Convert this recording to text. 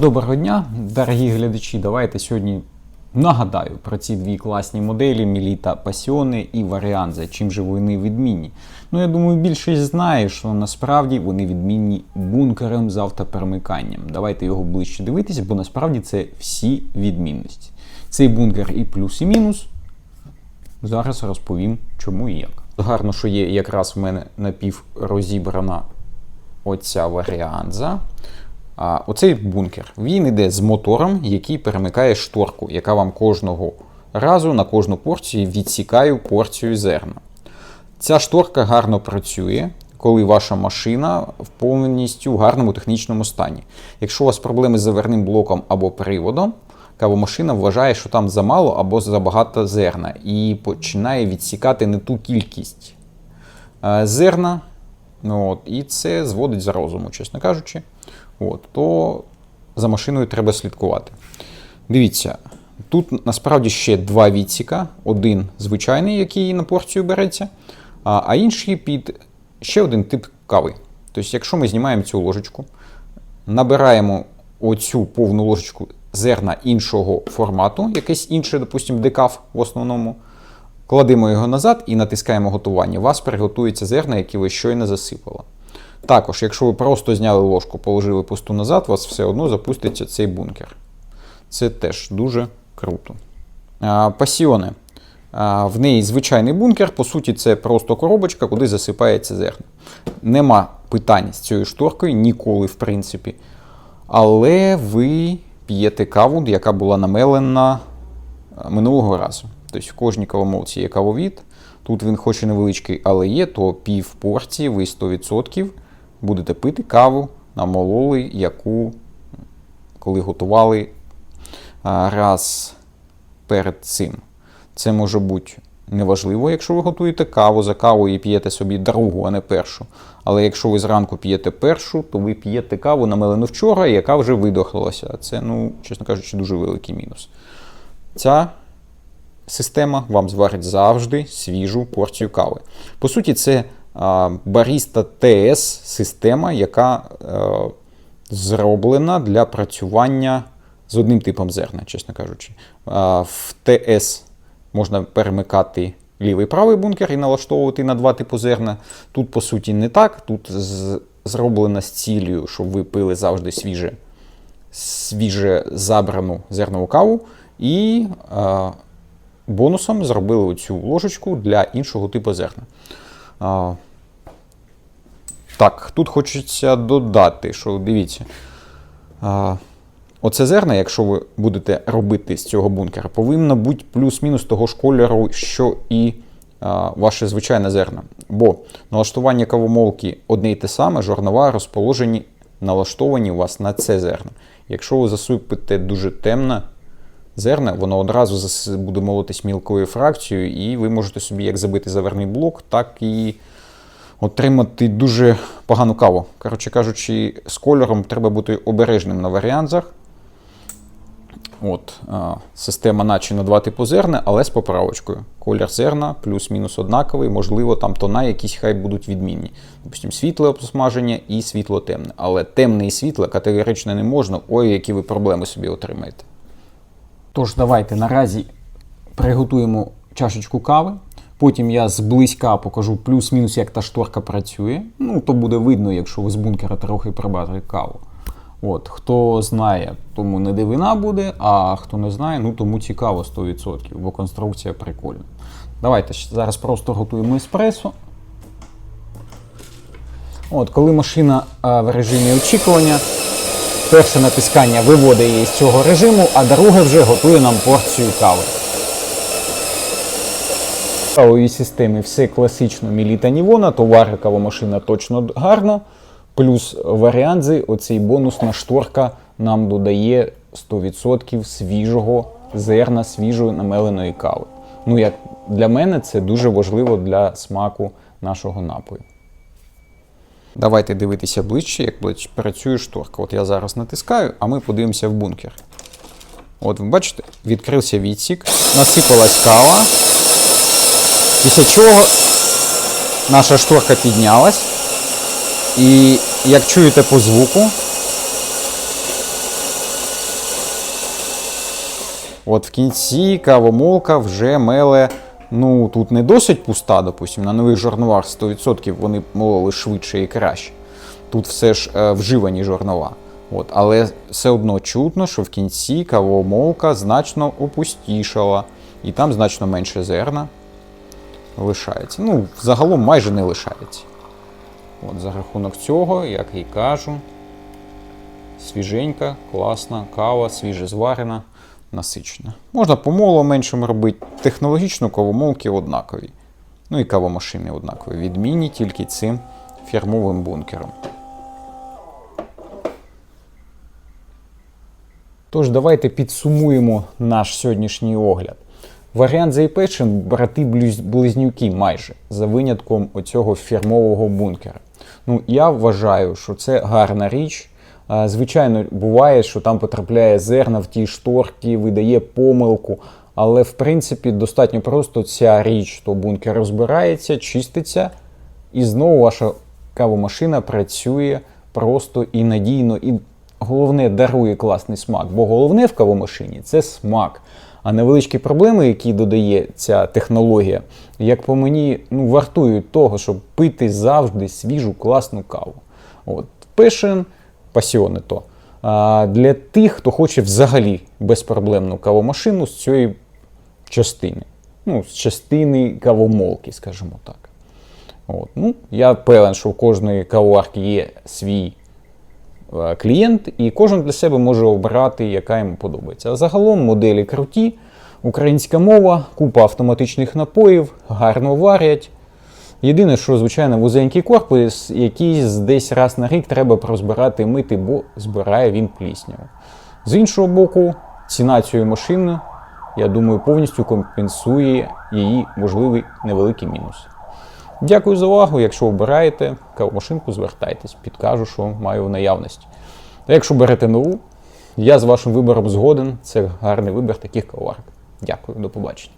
Доброго дня, дорогі глядачі. Давайте сьогодні нагадаю про ці дві класні моделі Міліта Пасіони і Варіанза. Чим же вони відмінні? Ну, я думаю, більшість знає, що насправді вони відмінні бункером з автоперемиканням. Давайте його ближче дивитися, бо насправді це всі відмінності. Цей бункер і плюс, і мінус. Зараз розповім, чому і як. Гарно, що є якраз в мене напіврозібрана оця варіанза. А оцей бункер він йде з мотором, який перемикає шторку, яка вам кожного разу на кожну порцію відсікає порцію зерна. Ця шторка гарно працює, коли ваша машина в повністю гарному технічному стані. Якщо у вас проблеми з заверним блоком або приводом, кавомашина вважає, що там замало або забагато зерна, і починає відсікати не ту кількість е, зерна. Ну, от, і це зводить з розуму, чесно кажучи. От, то за машиною треба слідкувати. Дивіться, тут насправді ще два відсіка: один звичайний, який на порцію береться, а, інший під ще один тип кави. Тобто, якщо ми знімаємо цю ложечку, набираємо оцю повну ложечку зерна іншого формату, якийсь інший, допустимо, декаф в основному. Кладемо його назад і натискаємо готування. У вас приготується зерна, які ви щойно засипали. Також, якщо ви просто зняли ложку, положили пусту назад, у вас все одно запуститься цей бункер. Це теж дуже круто. Пасіони. В неї звичайний бункер, по суті, це просто коробочка, куди засипається зерна. Нема питань з цією шторкою ніколи, в принципі. Але ви п'єте каву, яка була намелена минулого разу. Тобто в кожній кавомолці є кавовід. Тут він хоч і невеличкий, але є, то пів порції ви 100% будете пити каву, намололи, яку коли готували раз перед цим. Це може бути неважливо, якщо ви готуєте каву за кавою і п'єте собі другу, а не першу. Але якщо ви зранку п'єте першу, то ви п'єте каву намелену вчора, яка вже видохлилася. Це, ну, чесно кажучи, дуже великий мінус. Ця система вам зварить завжди свіжу порцію кави. По суті, це Barista TS система, яка е, зроблена для працювання з одним типом зерна, чесно кажучи. В TS можна перемикати лівий правий бункер і налаштовувати на два типи зерна. Тут, по суті, не так. Тут з- зроблено з цілею, щоб ви пили завжди свіже, свіже забрану зернову каву. І а, бонусом зробили цю ложечку для іншого типу зерна. Так, тут хочеться додати, що дивіться. Оце зерна, якщо ви будете робити з цього бункера, повинно бути плюс-мінус того ж кольору, що і ваше звичайне зерна. Бо налаштування кавомолки одне й те саме, жорнова розположені, налаштовані у вас на це зерна. Якщо ви засипите дуже темне зерна, воно одразу буде молотись мілкою фракцією, і ви можете собі як забити заверний блок, так і отримати дуже погану каву. Коротше кажучи, з кольором треба бути обережним на варіанзах. От, система наче на два типу зерна, але з поправочкою. Колір зерна плюс-мінус однаковий, можливо, там тона якісь хай будуть відмінні. Допустим, світле обсмаження і світло темне. Але темне і світле категорично не можна. Ой, які ви проблеми собі отримаєте. Тож, давайте наразі приготуємо чашечку кави. Потім я зблизька покажу плюс-мінус, як та шторка працює. Ну, то буде видно, якщо ви з бункера трохи прибрати каву. От, хто знає, тому не дивина буде, а хто не знає, ну тому цікаво 100%, бо конструкція прикольна. Давайте зараз просто готуємо еспресо. От, коли машина в режимі очікування, перше натискання виводить її з цього режиму, а друге вже готує нам порцію кави. В кавовій системі все класично Міліта Нівона, товари кавомашина точно гарно. Плюс варіанти, оцей бонусна шторка нам додає 100% свіжого зерна, свіжої намеленої кави. Ну, як для мене це дуже важливо для смаку нашого напою. Давайте дивитися ближче, як працює шторка. От я зараз натискаю, а ми подивимося в бункер. От ви бачите, відкрився відсік, насипалась кава. Після чого наша шторка піднялась. І як чуєте по звуку, от в кінці кавомолка вже меле. Ну, тут не досить пуста, допустим. На нових жорновах 100% вони мололи швидше і краще. Тут все ж е, вживані жорнова. От, але все одно чутно, що в кінці кавомолка значно опустішала, і там значно менше зерна лишається. Ну, загалом майже не лишається. От, за рахунок цього, як і кажу, свіженька, класна кава, свіже зварена, насичена. Можна помоло меншим робити. Технологічно кавомолки однакові. Ну і кавомашини однакові. Відмінні тільки цим фірмовим бункером. Тож давайте підсумуємо наш сьогоднішній огляд. Варіант Зайпешин брати близнюки майже за винятком оцього фірмового бункера. Ну, я вважаю, що це гарна річ. Звичайно, буває, що там потрапляє зерна в ті шторки, видає помилку. Але в принципі достатньо просто ця річ, то бункер розбирається, чиститься, і знову ваша кавомашина працює просто і надійно, і головне дарує класний смак. Бо головне в кавомашині це смак. А невеличкі проблеми, які додає ця технологія, як по мені, ну, вартують того, щоб пити завжди свіжу класну каву. От, пишен, пасіоне то. А для тих, хто хоче взагалі безпроблемну кавомашину з цієї частини. Ну, з частини кавомолки, скажімо так. От. Ну, я певен, що у кожної кавоварки є свій е, клієнт, і кожен для себе може обрати, яка йому подобається. А загалом моделі круті, українська мова, купа автоматичних напоїв, гарно варять. Єдине, що, звичайно, вузенький корпус, який десь раз на рік треба прозбирати мити, бо збирає він плісняву. З іншого боку, ціна цієї машини, я думаю, повністю компенсує її можливий невеликий мінус. Дякую за увагу. Якщо обираєте кавомашинку, звертайтесь, підкажу, що маю в наявності. Та якщо берете нову, я з вашим вибором згоден. Це гарний вибір таких кавоварок. Дякую, до побачення.